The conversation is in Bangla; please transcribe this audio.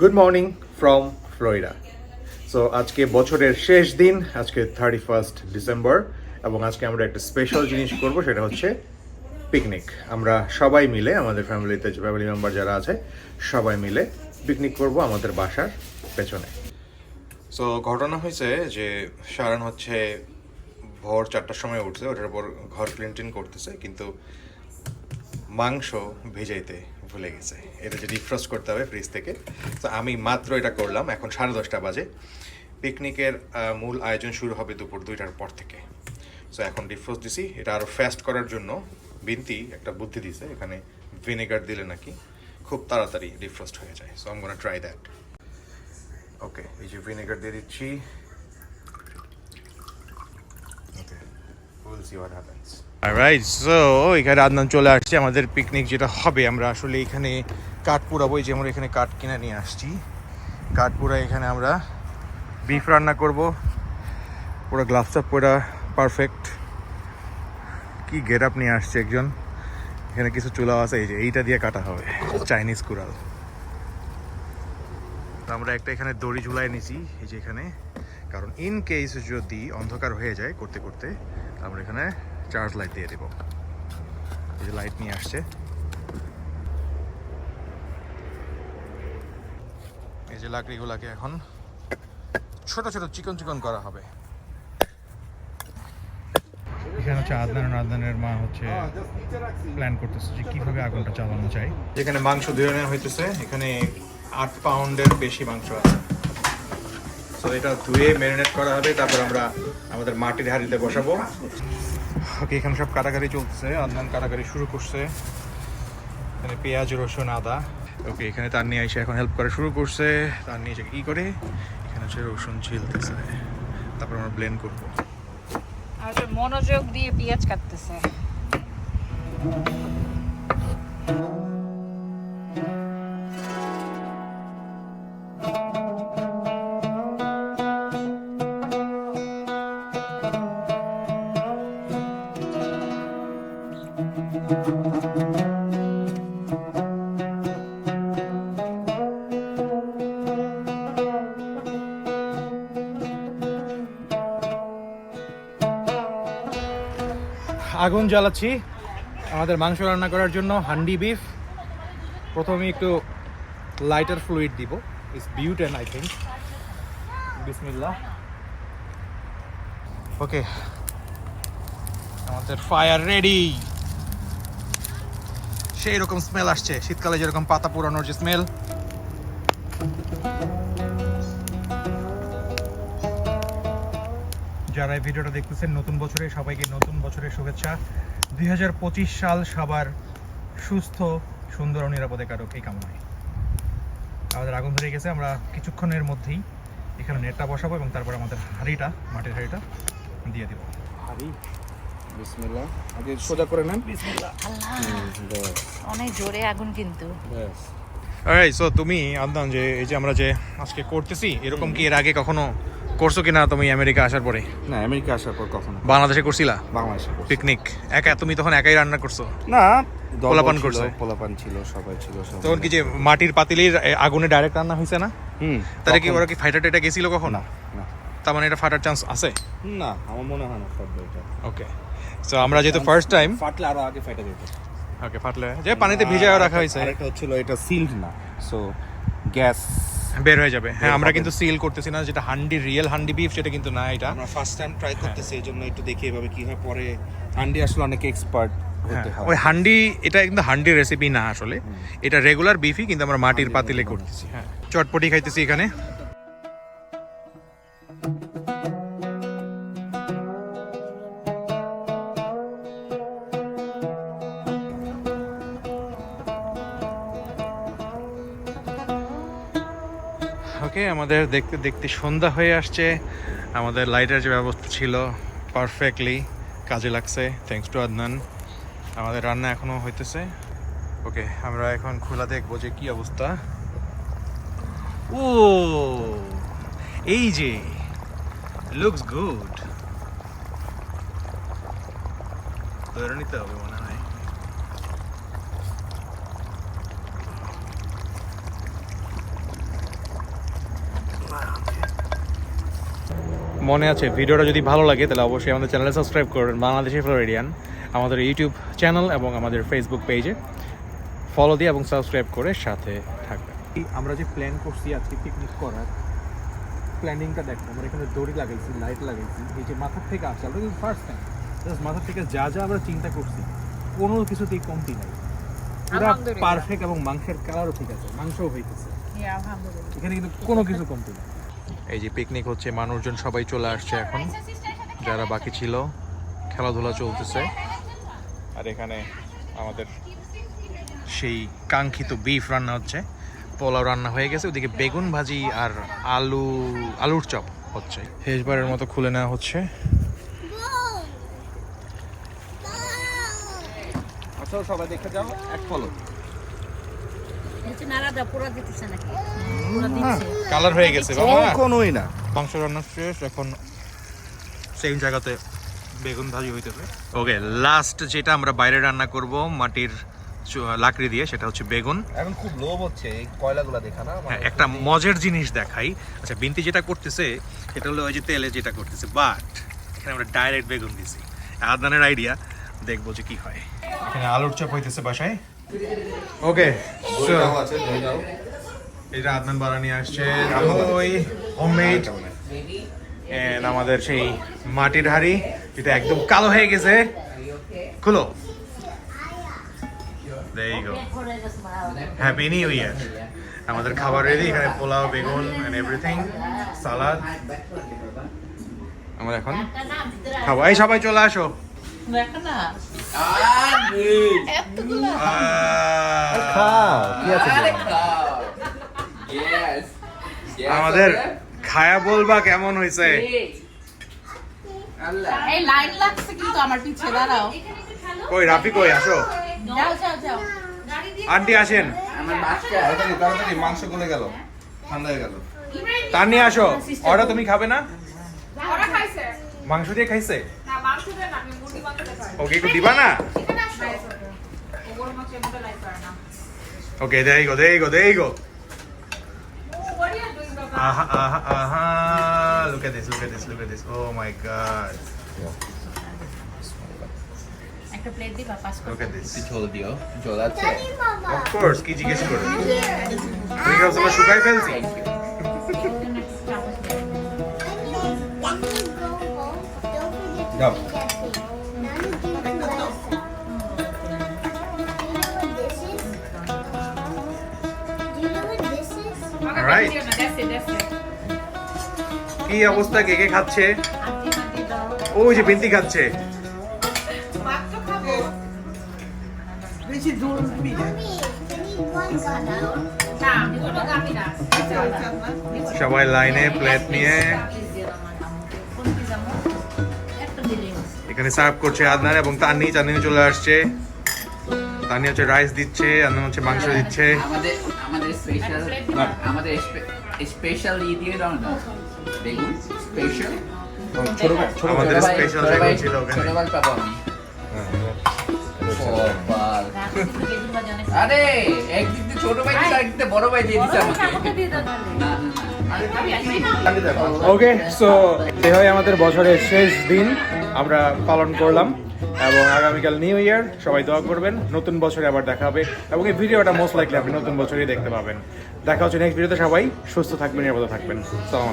Good morning from Florida so আজকে বছরের শেষ দিন, আজকে থার্টি ফার্স্ট ডিসেম্বর এবং আজকে আমরা একটা স্পেশাল জিনিস করব, সেটা হচ্ছে পিকনিক আমরা সবাই মিলে, আমাদের ফ্যামিলিতে ফ্যামিলি মেম্বার যারা আছে, সবাই মিলে পিকনিক করব আমাদের বাসার পেছনে। সো ঘটনা হয়েছে যে সারান হচ্ছে ভোর চারটার সময় উঠছে, ওটার পর ঘর ক্লিন করতেছে, কিন্তু মাংস ভেজাইতে ভুলে গেছে। এটা যে ডিফ্রস্ট করতে হবে ফ্রিজ থেকে। তো আমি মাত্র এটা করলাম, এখন সাড়ে দশটা বাজে। পিকনিকের মূল আয়োজন শুরু হবে দুপুর দুইটার পর থেকে। সো এখন ডিফ্রস্ট দিছি। এটা আরও ফাস্ট করার জন্য বিনতি, একটা বুদ্ধি দিছে। এখানে ভিনেগার দিলে নাকি খুব তাড়াতাড়ি ডিফ্রস্ট হয়ে যায়। So um gonna try that okay এই যে ভিনেগার দিয়ে দিচ্ছি। Okay will see what happens right so এখানে আদনান চলে আসছে আমাদের পিকনিক যেটা হবে। আমরা আসলে এখানে কাঠ এই যে আমরা এখানে কাঠ কিনে নিয়ে আসছি। কাঠ পুরা এখানে আমরা বিফ রান্না করব। পুরো গ্লাভস আপ পুরা পারফেক্ট কি গেট আপ নিয়ে আসছে একজন। এখানে কিছু চুলা আছে। এই যে এইটা দিয়ে কাটা হবে। চাইনিজ কুড়াল। আমরা একটা এখানে দড়ি ঝুলাই নিছি, এই যে এখানে। কারণ ইন কেস যদি অন্ধকার হয়ে যায় করতে করতে, আমরা এখানে চার্জ লাইট দিয়ে দেব। এই যে লাইট নিয়ে আসছে। এই যে লাকড়িগুলাকে এখন ছোট ছোট চিকন চিকন করা হবে। এখানে হচ্ছে আদনান আর আদনানের মা হচ্ছে প্ল্যান করতেছে যে কীভাবে আগুনটা চালানো যায়। যেখানে মাংস ধুয়ে নেওয়া হইতেছে। এখানে আট পাউন্ডের বেশি মাংস আছে। তো এটা ধুয়ে ম্যারিনেট করা হবে। তারপর আমরা আমাদের মাটির হাঁড়িতে বসাবো। ওকে, এখানে সব কাটাকাটি চলছে আদনান কাটাকাটি শুরু করছে। এখানে পেঁয়াজ, রসুন, আদা। ওকে, এখানে তার নিয়ে এসে এখন হেল্প করা শুরু করছে। তার নিয়ে এসে কি করে? এখানে হচ্ছে রসুন ছিলতেছে। তারপর আমরা ব্লেন্ড করব। আর মনোযোগ দিয়ে পেঁয়াজ কাটতেছে। আগুন জ্বালাচ্ছি। আমাদের মাংস রান্না করার জন্য হান্ডি বিফ। প্রথমে একটু লাইটার ফ্লুইড দিব। ইস বিউটেন আই থিঙ্ক বিসমিল্লা ওকে আমাদের ফায়ার রেডি সেই রকম স্মেল আসছে। শীতকালে যেরকম পাতা পুরানোর যে স্মেল যারা এই ভিডিওটা দেখতেছেন, নতুন বছরে সবাইকে নতুন বছরের শুভেচ্ছা। দুই হাজার পঁচিশ সাল সবার সুস্থ, সুন্দর ও নিরাপদে কাটুক এই কামনায়। আমাদের আগুন ধরে গেছে, আমরা কিছুক্ষণের মধ্যেই এখানে নেটটা বসাবো এবং তারপর আমাদের হাঁড়িটা, মাটির হাঁড়িটা দিয়ে দেবো। হারি বিসমিল্লাহ। আগে সোজা করে নেন। অনেক জোরে আগুন কিন্তু। ব্যাস। এই সো তুমি আদনান যে এই যে আমরা যে আজকে করতেছি এরকম কি এর আগে কখনো করছ কিনা তুমি আমেরিকা আসার পরে? না আমেরিকা আসার পর কখনো। বাংলাদেশে করছিলা? বাংলাদেশে পিকনিক একা তুমি তখন একাই রান্না করছ? না পোলাপান করছে? পোলাপান ছিল সবাই ছিল তখন কি যে মাটির পাতিলের আগুনে ডাইরেক্ট রান্না হয়েছে না? হুম তাহলে কি ওরা কি ফাইটার টাইটা গেছিল কখন? না না। তার মানে এটা ফাটার চান্স আছে? না আমার মনে হয় না ফাটবে এটা ওকে সো আমরা যেহেতু ফার্স্ট টাইম ফাটলে আরও আগে ফাটা যেত। ওকে ফাটলে। যে পানিতে ভিজায় রাখা হয়েছে। আরেকটা হচ্ছিল এটা সিলড না। সো গ্যাস বের হয়ে যাবে। হ্যাঁ আমরা কিন্তু সিল করতেছি না যেটা হান্ডি রিয়েল হান্ডি বিফ সেটা কিন্তু না এটা। আমরা ফার্স্ট টাইম ট্রাই করতেছি এই জন্য একটু দেখি এভাবে কি হয়। পরে হান্ডি আসলে অনেক এক্সপার্ট হ্যাঁ, ওই হান্ডি এটা কিন্তু হান্ডি রেসিপি না আসলে। এটা রেগুলার বিফই কিন্তু আমরা মাটির পাতিলে করতেছি। হ্যাঁ। চটপটি খাইতেছি এখানে। ওকে আমাদের দেখতে দেখতে সন্ধ্যা হয়ে আসছে। আমাদের লাইটের যে ব্যবস্থা ছিল পারফেক্টলি কাজে লাগছে। থ্যাঙ্কস টু আদনান আমাদের রান্না এখনও হইতেছে। ওকে আমরা এখন খোলা দেখব যে কি অবস্থা। ও, এই যে লুকস গুড ধরে নিতে হবে মনে হয় মনে আছে ভিডিওটা যদি ভালো লাগে তাহলে অবশ্যই আমাদের চ্যানেলে সাবস্ক্রাইব করবেন। বাংলাদেশি ফ্লোরিডিয়ান আমাদের ইউটিউব চ্যানেল এবং আমাদের ফেসবুক পেজে ফলো দিয়ে এবং সাবস্ক্রাইব করে সাথে থাকবেন। আমরা যে প্ল্যান করছি আজকে পিকনিক করার প্ল্যানিংটা দেখো আমরা এখানে দড়ি লাগাইছি লাইট লাগাইছি এই যে মাথার থেকে আসছে আমরা কিন্তু ফার্স্ট টাইম জাস্ট মাথার থেকে যা যা আমরা চিন্তা করছি কোনো কিছুতেই কমতি নাই। পুরো পারফেক্ট এবং মাংসের কালারও ঠিক আছে মাংসও হইতেছে। এখানে কিন্তু কোনো কিছু কমতি না এই যে পিকনিক হচ্ছে মানুষজন সবাই চলে আসছে এখন। যারা বাকি ছিল খেলাধুলা চলতেছে। আর এখানে আমাদের সেই কাঙ্ক্ষিত বিফ রান্না হচ্ছে। পোলাও রান্না হয়ে গেছে ওদিকে বেগুন ভাজি আর আলু আলুর চপ হচ্ছে। শেষবারের মতো খুলে নেওয়া হচ্ছে। আচ্ছা সবাই দেখে যাও এক ফলো হচ্ছে নাড়াদা পুরো দিতেছে নাকি পুরো দিচ্ছে কালার হয়ে গেছে কোনোই না। মাংস রান্না শেষ এখন সেম জায়গাতে বেগুন ভাজি হইতেছে। ওকে লাস্ট যেটা আমরা বাইরে রান্না করব মাটির লাকড়ি দিয়ে সেটা হচ্ছে বেগুন। এখন খুব লোভ হচ্ছে এই কয়লাগুলা দেখা না? হ্যাঁ একটা মজের জিনিস দেখাই। আচ্ছা বিনতি যেটা করতেছে সেটা হলো ওই যে তেলে যেটা করতেছে। বাট এখানে আমরা ডাইরেক্ট বেগুন দিছি। আদানের আইডিয়া দেখব যে কি হয়। এখানে আলুর চপ হইতেছে বাসায়। ওকে এটা আদনান বানানি আসছে ওই হোমমেড এন্ড আমাদের সেই মাটির হাড়ি যেটা একদম কালো হয়ে গেছে। খুলো. হ্যাপি নিউ ইয়ার আমাদের খাবার রেডি এখানে পোলাও বেগুন এন্ড এভরিথিং সালাদ আমরা এখন খাব। এই সবাই চলে আসো। দেখো না আহ, কি আছে আমাদের খায়া বলবা কেমন হয়েছে এই লাইন লাগছে কিন্তু আমার পিছে দাঁড়াও। কই রাফি কই? আসো। যাও যাও যাও। আন্টি আসেন। তাড়াতাড়ি তাড়াতাড়ি মাংস গলে গেল। ঠান্ডা হয়ে গেল। তার নিয়ে আসো। ওটা তুমি খাবে না? মাংস দিয়ে খাইছে? ওকে একটু দিবা না okay there you go there you go there you go aha aha aha look at this look at this look at this oh my god একটা প্লেট দিবা পাস look at this ঝোল দিও ঝোল আছে of course কি জিজ্ঞেস করো তুমি কি সব শুকাই ফেলছি it. কি অবস্থা কে কে খাচ্ছে দাও যে বিন্তি খাচ্ছে ভাত তো খাব। না, কোনো দামি না। সবাই লাইনে প্লেট নিয়ে এখানে সার্ভ করছে আদনান এবং তার তান্নি। তান্নি চলে আসছে। তান্নি হচ্ছে রাইস দিচ্ছে আদনান হচ্ছে মাংস দিচ্ছে। আমাদের আমাদের স্পেশাল আমাদের স্পেশাল ই দিয়ে দাও না। বেগুন স্পেশাল ছোট ভাই ছোট ভাই। আমাদের স্পেশাল বেগুন ছিল ওখানে। ছোটবার পাবো আমি। কপাল। রাখছি বেগুন ভাজা অনেক আরে একদিক ছোট ভাই দিচ্ছে বড় ভাই দিয়ে দিচ্ছে আমাকে। আমাকে দিয়ে দাও তাহলে না। না না ওকে সো হয় আমাদের বছরের শেষ দিন। আমরা পালন করলাম এবং আগামীকাল নিউ ইয়ার, সবাই দোয়া করবেন। নতুন বছরে আবার দেখা হবে এবং এই ভিডিওটা মোস্ট লাইকলি আপনি নতুন বছরেই দেখতে পাবেন। দেখা হচ্ছে নেক্সট ভিডিওতে, সবাই সুস্থ থাকবেন, নিরাপদ থাকবেন। আসসালামু